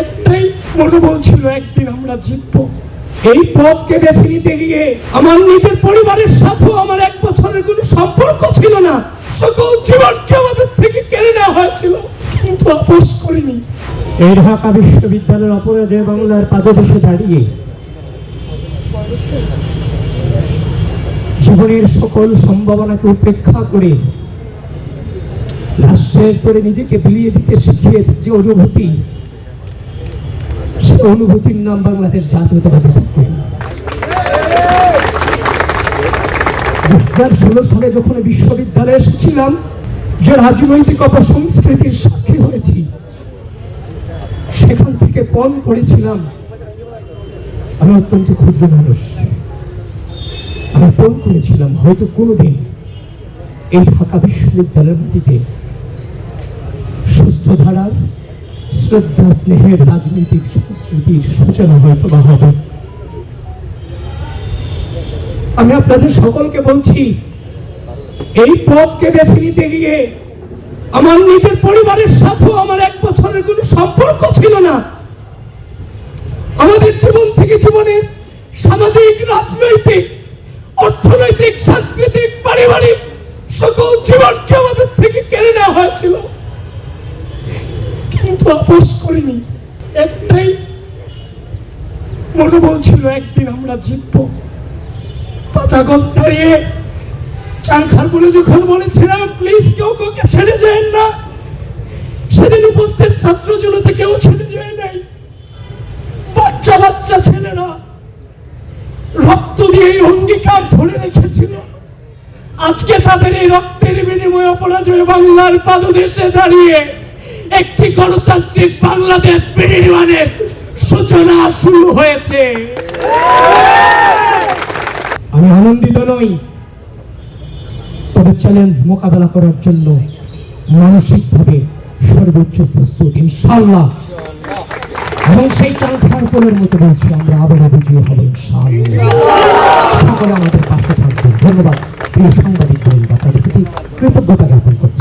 একটাই মনোবল ছিল, একদিন আমরা জিতবো। এই পথকে বেছে নিতে গিয়ে আমার নিজের পরিবারের সাথেও আমার এক বছরের কোনো সম্পর্ক ছিল না। সকল জীবনকে আমাদের থেকে কেড়ে নেওয়া হয়েছিল, কিন্তু আপোষ করিনি। এই ঢাকা বিশ্ববিদ্যালয়ের অপরাজয় বাংলার পাদদেশে দাঁড়িয়ে জীবনের সকল সম্ভাবনাকে উপেক্ষা করে রাষ্ট্রের করে নিজেকে বিলিয়ে দিতে শিখিয়েছে যে অনুভূতি অনুভূতির নাম বাংলাদেশ জাতীয়তাবাদী ছাত্র দু হাজার ষোলো সালে যখন বিশ্ববিদ্যালয়ে এসেছিলাম, যে রাজনৈতিক অপসংস্কৃতির সাক্ষী হয়েছি, সেখান থেকে পণ করেছিলাম, আমি অত্যন্ত ক্ষুদ্র মানুষ। আমি পণ করেছিলাম, হয়তো কোনোদিন এই ঢাকা বিশ্ববিদ্যালয়ের মাটিতে সুস্থ ধারার শ্রদ্ধা স্নেহের রাজনৈতিক সংস্কৃতির সূচনা হয়তো বা হবে। আমি আপনাদের সকলকে বলছি, এই পথকে বেছে নিতে গিয়ে আমার নিজের পরিবারের সাথেও আমার এক বছরের কোনো সম্পর্ক ছিল না। আমাদের জীবন থেকে জীবনের সামাজিক, রাজনৈতিক, অর্থনৈতিক, সাংস্কৃতিক, পারিবারিক সকল জীবনকে আমাদের থেকে কেড়ে নেওয়া হয়েছিল। কিন্তু আপোষ করিনি। একটাই মনোবল ছিল, একদিন আমরা জিতবো। পাঁচ আগস্ট দাঁড়িয়ে চাংখার বলে যখন বলেছিলাম প্লিজ কেউ কাউকে ছেড়ে যায় না। সেদিন উপস্থিত ছাত্র জনতা কেউ ছেড়ে যায় নাই। বাচ্চা বাচ্চা ছেলেরা রক্ত দিয়ে এই অঙ্গীকার ধরে রেখেছিল। আজকে তাদের এই রক্তের বিনিময়ে অপরাজয় বাংলার পাদদেশে দাঁড়িয়ে একটি গণতান্ত্রিক বাংলাদেশ বিনির্মাণের সূচনা শুরু হয়েছে। আমি আনন্দিত নই, তবে চ্যালেঞ্জ মোকাবেলা করার জন্য মানসিকভাবে সর্বোচ্চ প্রস্তুত ইনশাল্লাহ এবং সেই চাঁদের মতো বলছি, আমরা আবারও বিজয়ী হব, ইনশাআল্লাহ। সকলে আমাদের পাশে থাকবেন। ধন্যবাদ। প্রিয় সাংবাদিক বন্ধু আপনাদের প্রতি কৃতজ্ঞতা জ্ঞাপন করছি।